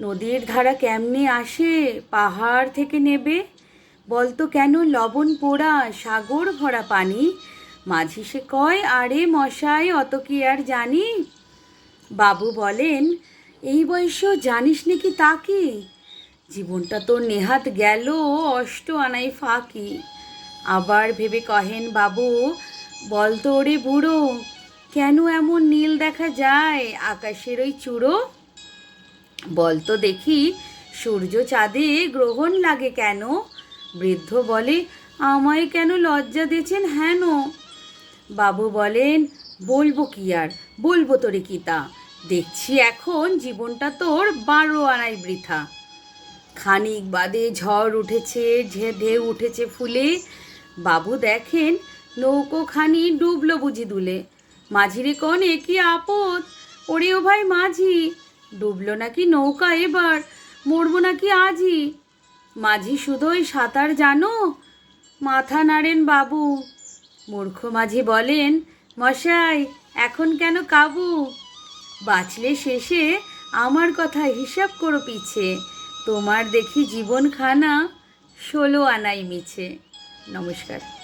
নদীর ধারা কেমনে আসে? পাহাড় থেকে নেবে? বলতো কেন লবণ পোড়া, সাগর ভরা পানি? মাঝি সে কয়, আরে মশাই, অত কি আর জানি? বাবু বলেন, এই বয়সেও জানিস নাকি তাকে? জীবনটা তোর নেহাত গেল, অষ্ট আনাই ফাঁকি। আবার ভেবে কহেন বাবু, বলতো ওরে বুড়ো, কেন এমন নীল দেখা যায়? আকাশের ওই চূড়ো বলতো দেখি, সূর্য চাঁদে গ্রহণ লাগে কেন? বৃদ্ধ বলে, আমায় কেন লজ্জা দিয়েছেন হেন? বাবু বলেন, বলব কি আর, বলব তোরে কি তা দেখছি এখন জীবনটা তোর বারো আনাই বৃথা। খানিক বাদে ঝড় উঠেছে ঝে ঢেউ উঠেছে ফুলে। বাবু দেখেন, নৌকোখানি ডুবলো বুঝি দুলে। মাঝিরে কন এ কি আপদ? ওরেও ভাই মাঝি ডুবলো নাকি নৌকা এবার? মরবো নাকি আজই? মাঝি শুধুই সাঁতার জানো? মাথা নাড়েন বাবু। মূর্খ মাঝি বলেন, মশাই, এখন কেন কাবু? বাঁচলে শেষে আমার কথা হিসাব করো পিছে। তোমার দেখি জীবন খানা ষোলো আনাই মিছে। নমস্কার।